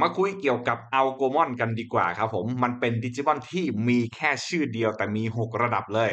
มาคุยเกี่ยวกับอัลโกมอนกันดีกว่าครับผม มันเป็นดิจิมอนที่มีแค่ชื่อเดียวแต่มี 6 ระดับเลย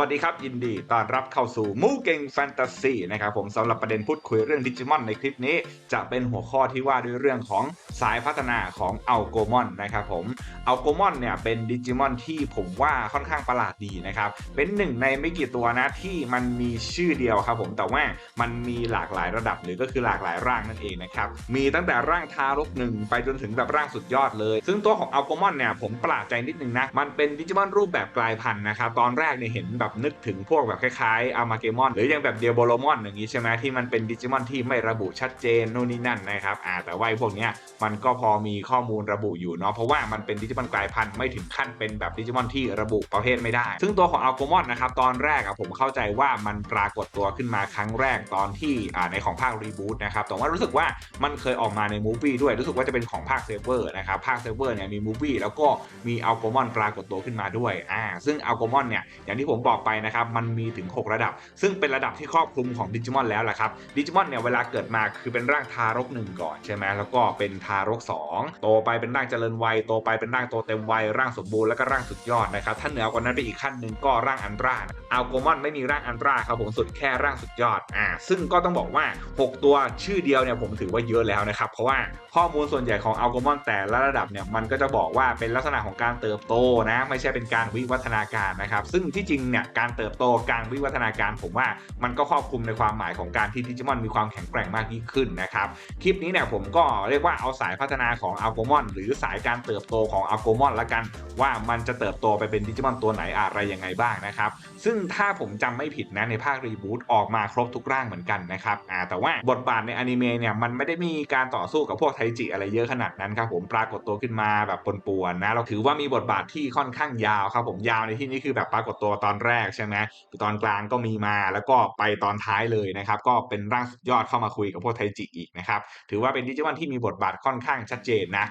วัสดีครับ ยินดีต้อนรับเข้าสู่มูเก่งแฟนตาซีนะครับผมสำหรับประเด็นพูดคุยเรื่องดิจิมอนในคลิปนี้ จะเป็นหัวข้อที่ว่าด้วยเรื่องของสายพัฒนาของอัลโกมอนนะครับผมอัลโกมอนเนี่ยเป็นดิจิมอนที่ผมว่าค่อนข้างประหลาดดีนะครับ เป็นหนึ่งในไม่กี่ตัวนะที่มันมีชื่อเดียวครับผมแต่ว่ามันมีหลากหลายระดับหรือก็คือหลากหลายร่างนั่นเองนะครับมีตั้งแต่ร่างทารกหนึ่งไปจนถึงแบบร่างสุดยอดเลย ซึ่งตัวของอัลโกมอนเนี่ยผมประหลาดใจนิดนึงนะมันเป็นดิจิมอนรูปแบบกลายพันธุ์นะครับตอนแรกเนี่ยเห็นแบบนึกถึงพวกแบบคล้ายๆอามาเกมอนหรือยังแบบเดียโบโลมอนอย่างนี้ใช่ไหมที่มันเป็นดิจิมอนที่ไม่ระบุชัดเจนนู่นนี่นั่นนะครับอ่าแต่ว่าพวกเนี้ยมันก็พอมีข้อมูลระบุอยู่เนาะเพราะว่ามันเป็นดิจิมอนกลายพันธุ์ไม่ถึงขั้นเป็นแบบดิจิมอนที่ระบุประเภทไม่ได้ ซึ่งตัวของอัลโกมอนนะครับตอนแรกอะผมเข้าใจว่ามันปรากฏตัวขึ้นมาครั้งแรกตอนที่อ่าในของภาครีบูตนะครับแต่ว่ารู้สึกว่ามันเคยออกมาในมูฟี่ด้วยรู้สึกว่าจะเป็นของภาคเซเวอร์นะครับภาคเซเวอร์เนี่ยมีมูฟี่แล้วก็มีอัลโกมอนปรากฏตัวขึ้นมาด้วยอ่าซึ่งอัลโกมอนเนี่ยอย่างที่ผมบอกไปนะครับมันมีถึง 6 ระดับ ซึ่งเป็นระดับที่ครอบคลุมของดิจิมอนแล้วแหละครับดิจิมอนเนี่ยเวลาเกิดมาคือเป็นร่างทารกหนึ่งก่อนใช่ไหมแล้วก็เป็นทารก 2 โตไปเป็นร่างเจริญวัยโตไปเป็นร่างโตเต็มวัยร่างสมบูรณ์แล้วก็ร่างสุดยอดนะครับถ้าเหนือกว่านั้นไปอีกขั้นหนึ่งก็ร่างอันตราอัลโกมอนไม่มีร่างอันตราครับผมสุดแค่ร่างสุดยอดอ่าซึ่งก็ต้องบอกว่า 6 ตัวชื่อเดียวเนี่ยผมถือว่าเยอะแล้วนะครับเพราะว่าข้อมูลส่วนใหญ่ของอัลโกมอนแต่ละระดับเนี่ยมันก็จะบอกว่าเป็นลักษณะของการเติบโตนะไม่ใช่เป็นการวิวัฒนาการนะครับซึ่งที่จริงเนี่ยการเติบโตการวิวัฒนาการผมว่ามันก็ครอบคลุมในความหมายของการที่ดิจิมอนมีความแข็งแกร่งมากยิ่งขึ้นนะครับคลิปนี้เนี่ยผมก็เรียกว่าเอาสายพัฒนาของอัลโกมอนหรือสายการเติบโตของอัลโกมอนละกัน ว่ามันจะเติบโตไปเป็นดิจิมอนตัวไหนอะไรยังไงบ้างนะครับซึ่งถ้าผมจำไม่ผิดนะในภาครีบูตออกมาครบทุกร่างเหมือนกันนะครับอ่าแต่ว่าบทบาทในอนิเมะเนี่ยมันไม่ได้มีการต่อสู้กับพวกไทจิอะไรเยอะขนาดนั้นครับผมปรากฏตัวขึ้นมาแบบปนๆนะเราถือว่ามีบทบาทที่ค่อนข้างยาวครับผมยาวในที่นี้คือแบบปรากฏตัวตอนแรกใช่ไหมตอนกลางก็มีมาแล้วก็ไปตอนท้ายเลยนะครับ ก็เป็นร่างสุดยอดเข้ามาคุยกับพวกไทจิอีกนะครับ ถือว่าเป็นดิจิมอนที่มีบทบาทค่อนข้างชัดเจนนะ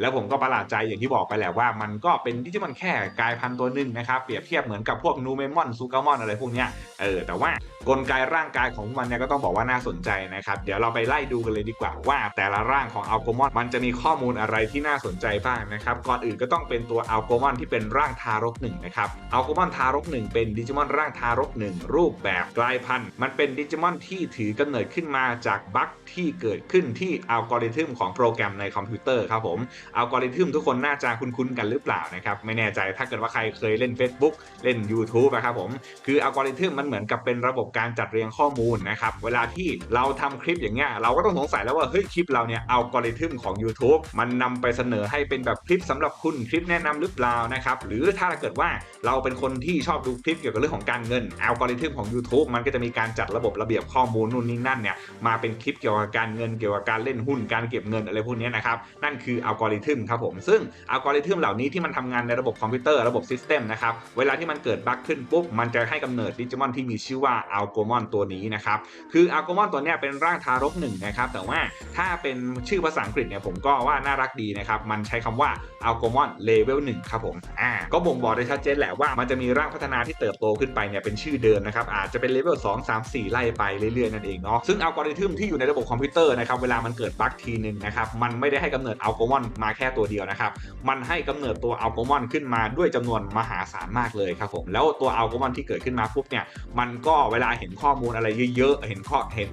แล้วผมก็ประหลาดใจอย่างที่บอกไปแหละว่ามันก็เป็นดิจิมอนแค่กลายพันธุ์ตัวหนึ่งนะครับ เปรียบเทียบเหมือนกับพวกนูเมมอนซูกามอนอะไรพวกเนี้ยเออแต่ว่ากลไกร่างกายของมันเนี่ยก็ต้องบอกว่าน่าสนใจนะครับ เดี๋ยวเราไปไล่ดูกันเลยดีกว่าว่า แต่ละร่างของอัลโกมอนมันจะมีข้อมูลอะไรที่น่าสนใจบ้างนะครับก่อนอื่นก็ต้องเป็นตัวอัลโกมอนที่เป็นร่างทารกหนึ่งนะครับอัลโกมอนทารกหนึ่งเป็นดิจิมอนร่างทารกหนึ่งรูปแบบกลายพันธุ์มันเป็นดิจิมอนที่ถือกำเนิดขึ้นมาจากบั๊กที่เกิดขึ้นที่อัลกอริทึมของโปรแกรมในคอมพิวเตอร์ครับผมอัลกอริทึมทุกคนน่าจะคุ้นๆกันหรือเปล่านะครับไม่แน่ใจถ้าเกิดว่าใครเคยเล่น Facebook เล่น YouTube นะครับผมคืออัลกอริทึมมันเหมือนกับเป็นระบบการจัดเรียงข้อมูลนะครับเวลาที่เราทำคลิปอย่างเงี้ยเราก็ต้องสงสัยแล้วว่าเฮ้ยคลิปเราเนี่ยอัลกอริทึมของ YouTube มันนำไปเสนอให้เป็นแบบคลิปสำหรับคุณคลิปแนะนำหรือเปล่านะครับหรือถ้าเกิดว่าเราเป็นคนที่ชอบดูคลิปเกี่ยวกับเรื่องของการเงินอัลกอริทึมของ YouTube มันก็จะมีการจัดระบบระเบียบข้อมูลนู่นนี่นั่นเนี่ยมาเป็นคลิปเกี่ยวกับการเงินเกี่ยวกับการเล่นหุ้นการเก็บเงินอะไรพวกนี้นะครับนั่นคืออัลกอริทึมครับผมซึ่งอัลกอริทึมเหล่านี้ที่มันทำงานในระบบคอมพิวเตอร์ระบบซิสเต็มนะครับเวลาที่มันเกิดบั๊กขึ้นปุ๊บมันจะให้กำเนิดดิจิมอนที่มีชื่อว่าอัลโกมอนตัวนี้นะครับคืออัลโกมอนตัวเนี้ยเป็นร่างทารกหนึ่งนะครับแต่ว่าถ้าเป็นชื่อภาษาอังกฤษเนี่ยผมก็ว่าน่ารักดีนะครับมันใช้คำว่าอัลโกมอนเลเวลหนึ่งครับผมอ่าก็บ่งบอกได้ชัดเจนแหละว่ามันจะมีร่างพัฒนาที่เติบโตขึ้นไปเนี่ยเป็นชื่อเดิมนะครับอาจจะเป็นเลเวล2 3 4ไล่ไปเรื่อยๆนั่นเองเนาะซึ่งอัลกอริทึมที่อยู่ในระบบคอมพิวเตอร์นะครับเวลามันเกิดบั๊กทีนึงนะครับมันไม่ได้ให้กำเนิดอัลโกมอนมาแค่ตัวเดียวนะครับ มันให้กำเนิดตัวอัลกอมอนขึ้นมาด้วยจำนวนมหาศาลมากเลยครับผมแล้วตัวอัลกอมอนที่เกิดขึ้นมาปุ๊บเนี่ยมันก็เวลาเห็นข้อมูลอะไรเยอะๆเห็นข้อเห็น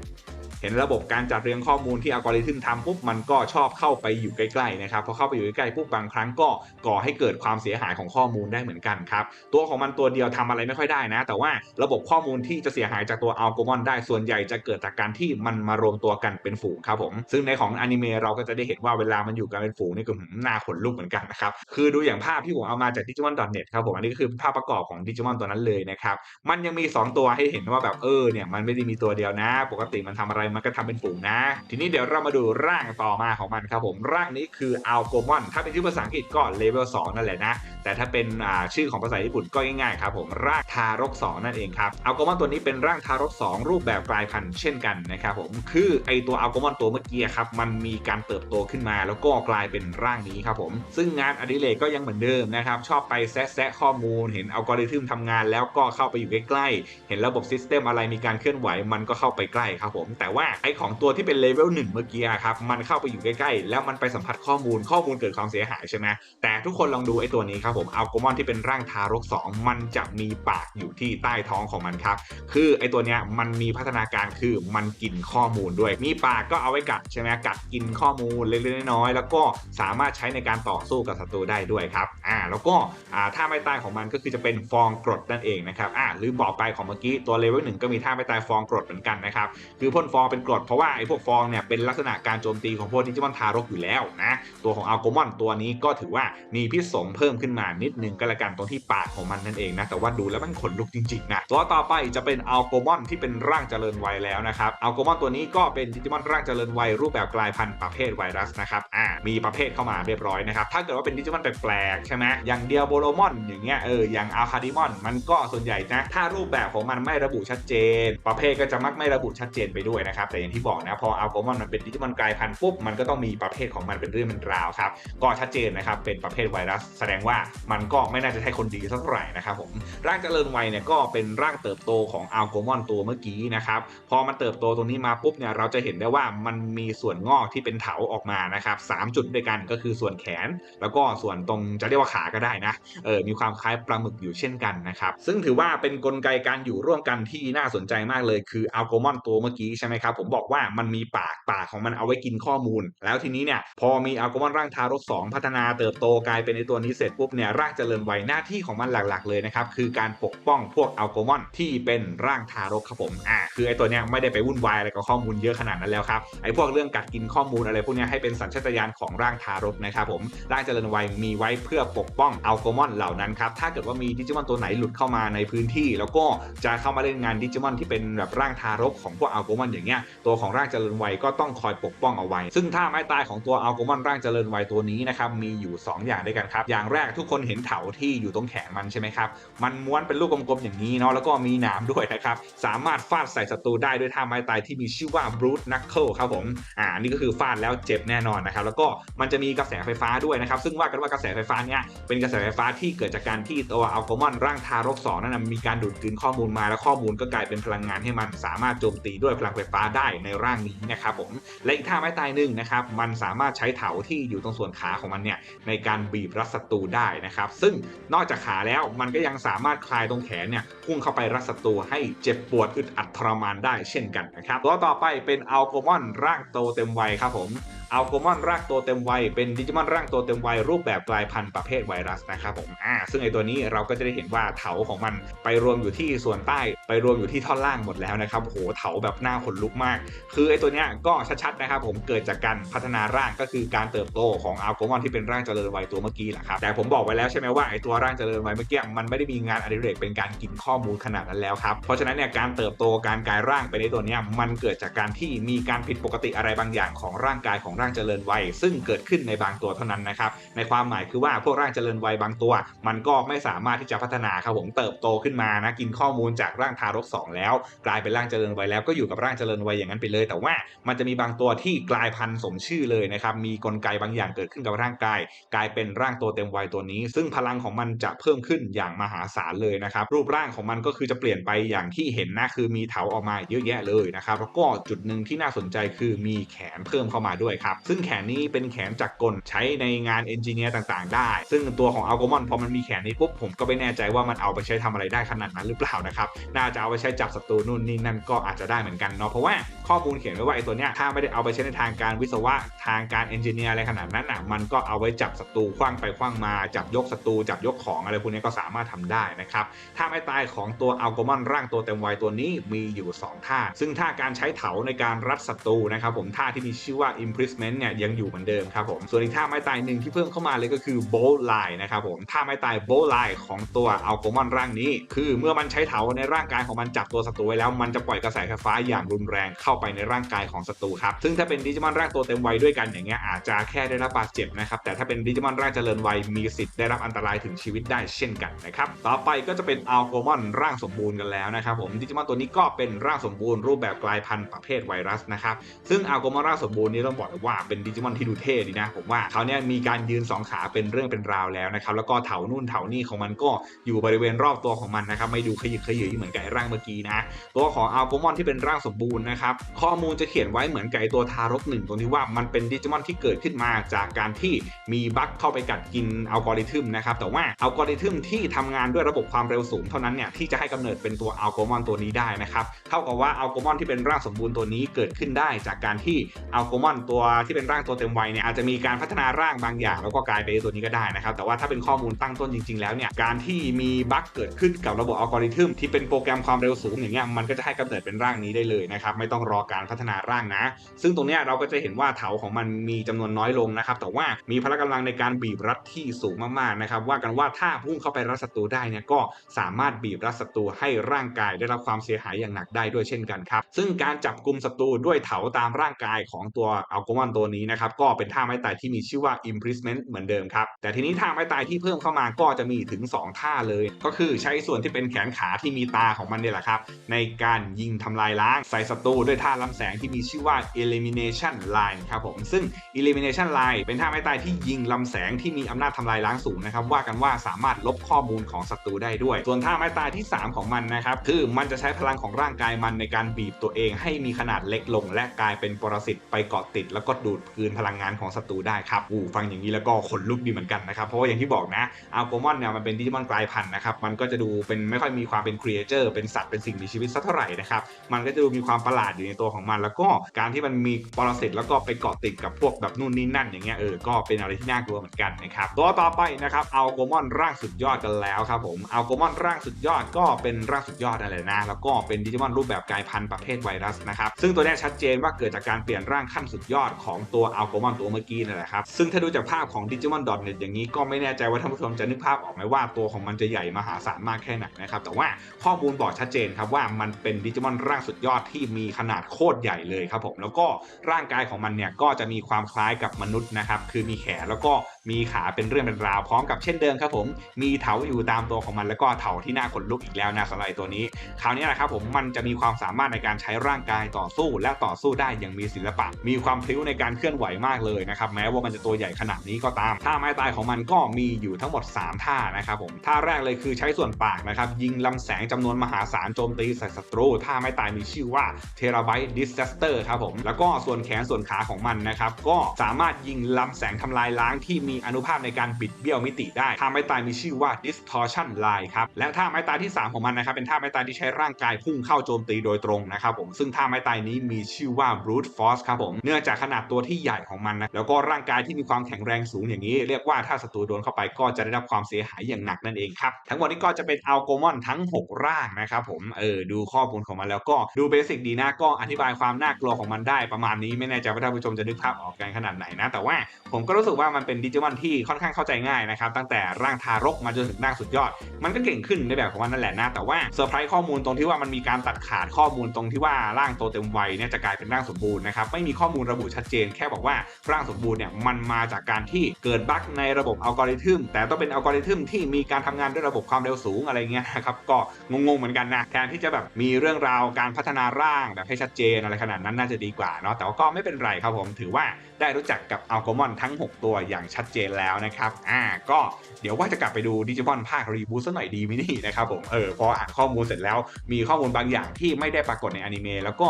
เห็นระบบการจัดเรียงข้อมูลที่อัลกอริทึมทำปุ๊บมันก็ชอบเข้าไปอยู่ใกล้ๆนะครับพอเข้าไปอยู่ใกล้ๆปุ๊บบางครั้งก็ก่อให้เกิดความเสียหายของข้อมูลได้เหมือนกันครับตัวของมันตัวเดียวทำอะไรไม่ค่อยได้นะ แต่ว่าระบบข้อมูลที่จะเสียหายจากตัวอัลโกมอนได้ส่วนใหญ่จะเกิดจากการที่มันมารวมตัวกันเป็นฝูงครับผมซึ่งในของอนิเมะเราก็จะได้เห็นว่าเวลามันอยู่กันเป็นฝูงนี่ก็หน่าขนลุกเหมือนกันนะครับคือดูอย่างภาพที่ผมเอามาจาก Digimon.net ครับผมอันนี้ก็คือภาพประกอบของ Digimon ตัวนั้นเลยนะครับมันยังมี 2 ตัวให้เห็นว่าแบบเออเนี่ยมันไม่ได้มีตัวเดียวนะ ปกติมันทำอะไรมันก็ทำเป็นฝูงนะ ทีนี้เดี๋ยวเรามาดูร่างต่อมาของมันครับผมร่างนี้คืออัลโกมอนถ้าเป็นชื่อภาษาอังกฤษก็เลเวล2นั่นแหละนะ แต่ถ้าเป็นชื่อของภาษาญี่ปุ่นก็ง่ายๆครับผมร่างทารก 2 นั่นเองครับอัลโกมอนตัวนี้เป็นร่างทารก 2 รูปแบบกลายพันธุ์เช่นกันนะครับผมคือไอตัวอัลโกมอนตัวเมื่อกี้ครับมันมีการเติบโตขึ้นมา แล้วก็กลายเป็นร่างนี้ครับผม ซึ่งงานอดิเรกก็ยังเหมือนเดิมนะครับชอบไปแซะแซะข้อมูล เห็นอัลกอริทึมทำงาน แล้วก็เข้าไปอยู่ใกล้ๆเห็นระบบซิสเต็มอะไรมีการเคลื่อนไหวมันก็เข้าไปใกล้ครับผมแต่ว่าไอของตัวที่เป็นเลเวลหนึ่งเมื่อกี้ครับมันเข้าไปอยู่ใกล้ๆ แล้วมันไปสัมผัสข้อมูลข้อมูลเกิดความเสียหายใช่ไหมแต่ทุกคนลองดูไอตัวนี้ครับผมอัลโกมอนที่เป็นร่างทารก 2 มันจะมีปากอยู่ที่ใต้ท้องของมันครับคือไอตัวเนี้ยมันมีพัฒนาการคือมันกินข้อมูลด้วย มีปากก็เอาไว้กัดใช่ไหมกัดกินข้อมูลเล็กๆน้อยๆแล้วก็สามารถใช้ในการต่อสู้กับศัตรูได้ด้วยครับอ่าแล้วก็อ่าท่าไม่ตายของมันก็คือจะเป็นฟองกรดนั่นเองนะครับอ่าหรือบอกไปของเมื่อกี้ตัวเลเวลหนึ่งก็มีท่าไม่ตายฟองกรดเหมือนกันนะครับคือพ่นฟองเป็นกรดเพราะว่าไอ้พวกฟองเนี่ยเป็นลักษณะการโจมตีของพวกดิจิมอนทารกอยู่แล้วนะตัวของอัลโกมอนตัวนี้ก็ถือว่ามีพิษสงเพิ่มขึ้นมานิดนึงก็แล้วกันตรงที่ปากของมันนั่นเองนะแต่ว่าดูแล้วมันขนลุกจริงๆนะตัวต่อไปจะเป็นอัลโกมอนที่เป็นร่างเจริญวัยแล้วนะครับอัลโกมอนตัวนี้ก็เป็นดิจิมอนร่างเจริญวัยรูปแบบกลายพันธุ์ประเภทไวรัสนะครับอ่ามีประเภทเข้ามาเรียบร้อยนะครับถ้าเกิดว่าเป็นดิจิมอนแปลกๆใช่ไหมอย่างเดียโบโลมอนอย่างเงี้ยเอออย่างอัลคาดิมอนมันก็ส่วนใหญ่นะถ้ารูปแบบของมันไม่ระบุชัดเจน ประเภทก็จะมักไม่ระบุชัดเจนไปด้วยนะครับแต่อย่างที่บอกนะพออัลโกมอนมันเป็นดิจิมอนกลายพันธุ์ปุ๊บมันก็ต้องมีประเภทของมันเป็นเรื่องเป็นราวครับก็ชัดเจนนะครับเป็นประเภทไวรัส แสดงว่ามันก็ไม่น่าจะใช่คนดีสักเท่าไหร่นะครับผมร่างเจริญวัยเนี่ยก็เป็นร่างเติบโตของอัลโกมอนตัวเมื่อกี้นะครับพอมันเติบโตตรงนี้มาปุ๊บเนี่ยเราจะเห็นได้ว่ามันมีส่วนงอกที่เป็นเถาออกมานะครับสามจุดด้วยกันก็คือส่วนแขน แล้วก็ส่วนตรงจะเรียกว่าขาก็ได้นะเออมีความคล้ายปลาหมึกอยู่เช่นกันนะครับซึ่งถือว่าเป็นกลไกการอยู่ร่วมกันที่น่าสนใจมากเลยคืออัลโกมอนตัวเมื่อกี้ใช่ไหมครับผมบอกว่ามันมีปากปากของมันเอาไว้กินข้อมูล แล้วทีนี้เนี่ยพอมีอัลโกมอนร่างทารก2พัฒนาเติบโตกลายเป็นในตัวนี้เสร็จปุ๊บเนี่ยร่างเจริญวัยหน้าที่ของมันหลักๆ เลยนะครับคือการปกป้องพวกอัลโกมอนที่เป็นร่างทารกครับผมอ่าคือไอตัวเนี้ยไม่ได้ไปวุ่นวายอะไรกับข้อมูลเยอะขนาดนั้นแล้วครับไอพวกเรื่องกัดกินข้อมูลอะไรพวกเนี้ยให้เป็นสัญชาตญาณของร่างทารกนะครับผมร่างเจริญวัยมีไว้เพื่อปกป้องอัลโกมอนเหล่านั้นครับถ้าเกิดว่ามีดิจิมอนตัวไหนหลุดเข้ามาในพื้นที่ แล้วก็จะเข้ามาเล่นงานดิจิมอนที่เป็นแบบร่างทารกของพวกอัลโกมอนอย่างเงี้ยตัวของร่างเจริญวัยก็ต้องคอยปกป้องเอาไว้ ซึ่งถ้าไม้ตายของตัวอัลโกมอนร่างเจริญวัยตัวนี้นะครับมีอยู่ 2 อย่างด้วยกันครับ อย่างแรกทุกคนเห็นเถาที่อยู่ตรงแขนมันใช่ไหมครับ มันม้วนเป็นลูกกลมๆอย่างนี้เนาะแล้วก็มีหนามด้วยนะครับ สามารถฟาดใส่ศัตรูได้ด้วยท่าไม้ตายที่มีชื่อว่า Brute Knuckle ครับผมอ่านี่ก็คือฟาดแล้วเจ็บแน่นอนนะครับแล้วก็มันจะมีกระแสไฟฟ้าด้วยนะครับซึ่งว่ากันว่ากระแสไฟฟ้าเนี่ยเป็นกระแสไฟฟ้าที่เกิดจากการที่ตัวอัลโกมอนร่างทารก2นั่นมีการดูดกลืนข้อมูลมาแล้วข้อมูลก็กลายเป็นพลังงานให้มันสามารถโจมตีด้วยพลังไฟฟ้าได้ในร่างนี้นะครับผมและอีกท่าไม้ตายหนึ่งนะครับมันสามารถใช้เถาที่อยู่ตรงส่วนขาของมันเนี่ยในการบีบรัดศัตรูได้นะครับซึ่งนอกจากขาแล้วมันก็ยังสามารถคลายตรงแขนเนี่ยพุ่งเข้าไปรัดศัตรูให้เจ็บปวดอึดอัดทรมานได้เช่นกันนะครับตัวต่อไปเป็นอัลโกมอนร่างโตเต็มวัยครับผม อัลโกมอนร่างตัวเต็มวัยเป็นดิจิมอนร่างตัวเต็มวัยรูปแบบกลายพันธุ์ประเภทไวรัสนะครับผมอ่าซึ่งไอตัวนี้เราก็จะได้เห็นว่าเถาของมันไปรวมอยู่ที่ส่วนใต้ไปรวมอยู่ที่ท่อนล่างหมดแล้วนะครับโหเถาแบบหน้าขนลุกมาก คือไอตัวเนี้ยก็ชัดๆนะครับผมเกิดจากการพัฒนาร่างก็คือการเติบโตของอัลโกมอนที่เป็นร่างเจริญวัยตัวเมื่อกี้แหละครับแต่ผมบอกไว้แล้วใช่ไหมว่าไอตัวร่างเจริญวัยเมื่อกี้มันไม่ได้มีงานอดิเรกเป็นการกินข้อมูลขนาดนั้นแล้วครับเพราะฉะนั้นเนี่ยการเติบโตการกลายร่างไปในตัวเนี้ยมันเกิดจากการที่มีการผิดปกติอะไรบางอย่างของร่างกายของร่างเจริญวัย ซึ่งเกิดขึ้นในบางตัวเท่านั้นนะครับ ในความหมายคือว่าพวกร่างเจริญวัยบางตัว มันก็ไม่สามารถที่จะพัฒนาครับผมเติบโตขึ้นมานะกินข้อมูลจากร่างทารก 2 แล้ว กลายเป็นร่างเจริญวัยแล้วก็อยู่กับร่างเจริญวัยอย่างนั้นไปเลย แต่ว่ามันจะมีบางตัวที่กลายพันธุ์สมชื่อเลยนะครับมีกลไกบางอย่างเกิดขึ้นกับร่างกาย กลายเป็นร่างตัวเต็มวัยตัวนี้ ซึ่งพลังของมันจะเพิ่มขึ้นอย่างมหาศาลเลยนะครับรูปร่างของมันก็คือจะเปลี่ยนไปอย่างที่เห็นนะคือมีเถาออกมาเยอะแยะเลยนะครับแล้วก็จุดหนึ่งที่น่าสนใจคือมีแขนเพิ่มเข้ามาด้วยครับซึ่งแขนนี้เป็นแขนจากรกลใช้ในงานเอนจิเนียร์ต่างๆ ได้ ซึ่งตัวของอัลโกมอนพอมันมีแขนนี้ปุ๊บผมก็ไม่แน่ใจว่ามันเอาไปใช้ทำอะไรได้ขนาดนั้นหรือเปล่านะครับ น่าจะเอาไปใช้จับศัตรูนู่นนี่นั่นก็อาจจะได้เหมือนกันเนาะเพราะว่าข้อมูลเขียนไว้ว่าไอ้ตัวเนี้ยถ้าไม่ได้เอาไปใช้ในทางการวิศวะทางการเอนจิเนียร์อะไรขนาดนั้นอะมันก็เอาไว้จับศัตรูคว้างไปคว้างมาจับยกศัตรูจับยกของอะไรพวกนี้ก็สามารถทำได้นะครับท่าไม่ตายของตัวอัลโกมอนร่างตัวเต็มวัยตัวนี้มีอยู่ 2 ท่า ซึ่งท่าการใช้เถาในการรัดศัตรูนะครับผมท่าที่มีชื่อว่า Impress imprisonment เนี่ยยังอยู่เหมือนเดิมครับผม ส่วนอีกท่าไม้ตายหนึ่งที่เพิ่มเข้ามาเลยก็คือ bolt line นะครับผม ท่าไม้ตาย bolt line ของตัวอัลโกมอนร่างนี้ คือเมื่อมันใช้เถาในร่างกายของมันจับตัวศัตรูไว้แล้วมันจะปล่อยกระแสไฟฟ้าอย่างรุนแรงเข้าไปในร่างกายของศัตรูครับ ซึ่งถ้าเป็นดิจิมอนร่างตัวเต็มวัยด้วยกันอย่างเงี้ยอาจจะแค่ได้รับบาดเจ็บนะครับ แต่ถ้าเป็นดิจิมอนร่างเจริญวัยมีสิทธิ์ได้รับอันตรายถึงชีวิตได้เช่นกันนะครับ ต่อไปก็จะเป็นอัลโกมอนร่างสมบูรณ์กันแล้วนะครับผม ดิจิมอนตัวนี้ก็เป็นร่างสมบูรณ์รูปแบบกลายพันธุ์ประเภทไวรัสนะครับ ซึ่งอัลโกมอนร่างสมบูรณ์นี้ต้องบอกเลยว่าเป็นดิจิมอนที่ดูเท่ดีนะ ผมว่าเขาเนี่ยมีการยืนสองขาเป็นเรื่องเป็นราวแล้วนะครับ แล้วก็เถานู่นเถานี่ของมันก็อยู่บริเวณรอบตัวของมันนะครับไม่ดูขยิบขยือเหมือนไอ้ร่างเมื่อกี้นะตัวของอัลโกมอนที่เป็นร่างสมบูรณ์นะครับข้อมูลจะเขียนไว้เหมือนไอ้ตัวทารกหนึ่งตรงที่ว่ามันเป็นดิจิมอนที่เกิดขึ้นมาจากการที่มีบั๊กเข้าไปกัดกินอัลกอริทึมนะครับแต่ว่าอัลกอริทึมที่ทำงานด้วยระบบความเร็วสูงเท่านั้นเนี่ยที่จะให้กำเนิดเป็นตัวอัลโกมอนตัวนี้ได้นะครับเท่ากับว่าอัลโกมอนที่เป็นร่างสมบูรณ์ตัวนี้เกิดขึ้นได้จากการที่อัลโกมอนตัวที่เป็นร่างตัวเต็มวัยเนี่ยอาจจะมีการพัฒนาร่างบางอย่าง แล้วก็กลายเป็นตัวนี้ก็ได้นะครับ แต่ว่าถ้าเป็นข้อมูลตั้งต้นจริง ๆ แล้วเนี่ยการที่มีบั๊กเกิดขึ้นกับระบบอัลกอริทึมที่เป็นโปรแกรมความเร็วสูงอย่างเงี้ยมันก็จะให้กำเนิดเป็นร่างนี้ได้เลยนะครับไม่ต้องรอการพัฒนาร่างนะ ซึ่งตรงเนี้ยเราก็จะเห็นว่าเถาของมันมีจำนวนน้อยลงนะครับแต่ว่ามีพละกำลังในการบีบรัดที่สูงมากๆนะครับว่ากันว่าถ้าพุ่งเข้าไปรัดศัตรูได้เนี่ยก็สามารถบีบรัดศัตรูให้ร่างกายได้รับความเสียหายอย่างหนักได้ด้วยเช่นกันครับซึ่งการจับกลุ่มศัตรูด้วยเถาตามร่างกายของตัวอัลกมอนตัวนี้นะครับก็เป็นท่าไม้ตายที่มีชื่อว่า imprisonment เหมือนเดิมครับแต่ทีนี้ท่าไม้ตายที่เพิ่มเข้ามาก็จะมีถึง 2 ท่าเลย ก็คือใช้ส่วนที่เป็นแขนขาที่มีตาของมันเนี่ยแหละครับในการยิงทำลายล้างใส่ศัตรูด้วยท่าลำแสงที่มีชื่อว่า elimination line ครับผมซึ่ง elimination line เป็นท่าไม้ตายที่ยิงลำแสงที่มีอำนาจทำลายล้างสูงนะครับว่ากันว่าสามารถลบข้อมูลของศัตรูได้ด้วย ส่วนท่าไม้ตายที่ 3 ของมันนะครับคือมันจะใช้พลังของร่างกายมันในการบีบตัวเองให้มีขนาดเล็กลง และกลายเป็นปรสิตไปเกาะติดแล้วก็ดูดคืนพลังงานของศัตรูได้ครับอู้ฟังอย่างนี้แล้วก็ขนลุกดีเหมือนกันนะครับเพราะว่าอย่างที่บอกนะอัลโกมอนเนี่ยมันเป็นดิจิมอนกลายพันธุ์นะครับมันก็จะดูเป็นไม่ค่อยมีความเป็นครีเอเจอร์เป็นสัตว์เป็นสิ่งมีชีวิตสักเท่าไหร่นะครับมันก็จะดูมีความประหลาดอยู่ในตัวของมัน แล้วก็การที่มันมีปรสิตแล้วก็ไปเกาะติดกับพวกแบบนู่นนี่นั่นอย่างเงี้ยเออก็เป็นอะไรที่น่ากลัวเหมือนกันนะครับตัวต่อไปนะครับอัลโกมอนร่างสุดยอดกันแล้วครับผมอัลโกมอนร่างสุดยอดก็เป็นร่างสุดยอดนั่นแหละนะแล้วก็เป็นดิจิมอนรูปแบบกลายพันธุ์ประเภทไวรัสนะครับซึ่งตัวนี้ชัดเจนว่าเกิดจากการเปลี่ยนร่างขั้นสุดยอดของตัวอัลโกมอนตัวเมื่อกี้นั่นแหละครับ ซึ่งถ้าดูจากภาพของ Digimon.net อย่างนี้ก็ไม่แน่ใจว่าท่านผู้ชมจะนึกภาพออกไหมว่าตัวของมันจะใหญ่มหาศาลมากแค่ไหนนะครับ แต่ว่าข้อมูลบอกชัดเจนครับว่ามันเป็นดิจิมอนร่างสุดยอดที่มีขนาดโคตรใหญ่เลยครับผมแล้วก็ร่างกายของมันเนี่ยก็จะมีความคล้ายกับมนุษย์นะครับคือมีแขนแล้วก็ มีขาเป็นเรื่องเป็นราวพร้อมกับเช่นเดิมครับผม มีเถาอยู่ตามตัวของมันแล้วก็เถาที่น่าขนลุกอีกแล้วนะสำหรับไอ้ตัวนี้ คราวนี้นะครับผมมันจะมีความสามารถในการใช้ร่างกายต่อสู้ และต่อสู้ได้อย่างมีศิลปะ มีความพลิ้วในการเคลื่อนไหวมากเลยนะครับแม้ว่ามันจะตัวใหญ่ขนาดนี้ก็ตามท่าไม้ตายของมันก็มีอยู่ทั้งหมด 3 ท่านะครับผมท่าแรกเลยคือใช้ส่วนปากนะครับยิงลำแสงจำนวนมหาศาลโจมตีใส่ศัตรูท่าไม้ตายมีชื่อว่า Terabyte Disaster ครับผมแล้วก็ส่วนแขนส่วนขาของมันนะครับก็สามารถยิงลำแสงทำลายล้างที่มีอนุภาพในการบิดเบี้ยวมิติได้ท่าไม้ตายมีชื่อว่า Distortion Line ครับ และท่าไม้ตายที่ 3 ของมันนะครับ เป็นท่าไม้ตายที่ใช้ร่างกายพุ่งเข้าโจมตีโดยตรงนะครับผม ซึ่งท่าไม้ตายนี้มีชื่อว่า Brute Force ครับผม เนื่องจากขนาดตัวที่ใหญ่ของมันนะ แล้วก็ร่างกายที่มีความแข็งแรงสูงอย่างนี้ เรียกว่าถ้าศัตรูโดนเข้าไปก็จะได้รับความเสียหายอย่างหนักนั่นเองครับ ทั้งหมดนี้ก็จะเป็นอัลโกมอนทั้ง 6 ร่างนะครับผม เออ ดูข้อมูลของมันแล้วก็ดูเบสิกดีนะก็อธิบายความน่ากลัวของมันได้ประมาณนี้ไม่แน่ใจว่าท่านผู้ชมจะนึกภาพออกกันขนาดไหนนะแต่ว่าผมก็รู้สึกว่ามันเป็นดิจิมอนที่ค่อนข้างเข้าใจง่ายนะครับตั้งแต่ร่างทารกมาจนถึงร่างสุดยอด มันก็เก่งขึ้นในแบบของมันนั่นแหละนะ แต่ว่าเซอร์ไพรส์ข้อมูลตรงที่ว่ามันมีการตัดขาดข้อมูลตรงที่ว่าร่างโตเต็มวัยเนี่ยจะกลายเป็นร่างสมบูรณ์นะครับไม่มีข้อมูลระบุชัดเจน แค่บอกว่าร่างสมบูรณ์เนี่ยมันมาจากการที่เกิดบั๊กในระบบอัลกอริทึมแต่ต้องเป็นอัลกอริทึมที่มีการทำงานด้วยระบบความเร็วสูงอะไรเงี้ยนะครับก็งงๆเหมือนกันนะแทนที่จะแบบมีเรื่องราวการพัฒนาร่างแบบให้ชัดเจนอะไรขนาดนั้นน่าจะดีกว่าเนาะแต่ว่าก็ไม่เป็นไรครับผมถือว่าได้รู้จักกับอัลโกมอนทั้ง 6 ตัวอย่างชัดเจนแล้วนะครับ อ่า ก็เดี๋ยวว่าจะกลับไปดูดิจิมอนภาครีบูสซะหน่อยดีไหมนี่นะครับผม เออ พออ่านข้อมูลเสร็จแล้ว มีข้อมูลบางอย่างที่ไม่ได้ปรากฏในอนิเมะแล้วก็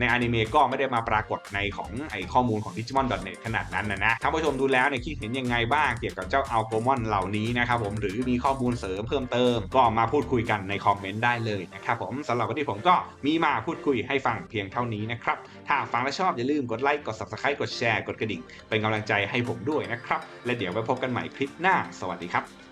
ในอนิเมะก็ไม่ได้มาปรากฏในของไอข้อมูลของ Digimon.net ขนาดนั้นนะนะท่านผู้ชมดูแล้วเนี่ยคิดเห็นยังไงบ้างเกี่ยวกับเจ้าอัลโกมอนเหล่านี้นะครับผมหรือมีข้อมูลเสริมเพิ่มเติม ก็มาพูดคุยกันในคอมเมนต์ได้เลยนะครับผมสำหรับวันนี้ผมก็มีมาพูดคุยให้ฟังเพียงเท่านี้นะครับถ้าฟังและชอบอย่าลืมกดไลค์กด subscribe กดแชร์กดกระดิ่ง เป็นกำลังใจให้ผมด้วยนะครับ และเดี๋ยวไว้พบกันใหม่คลิปหน้า สวัสดีครับ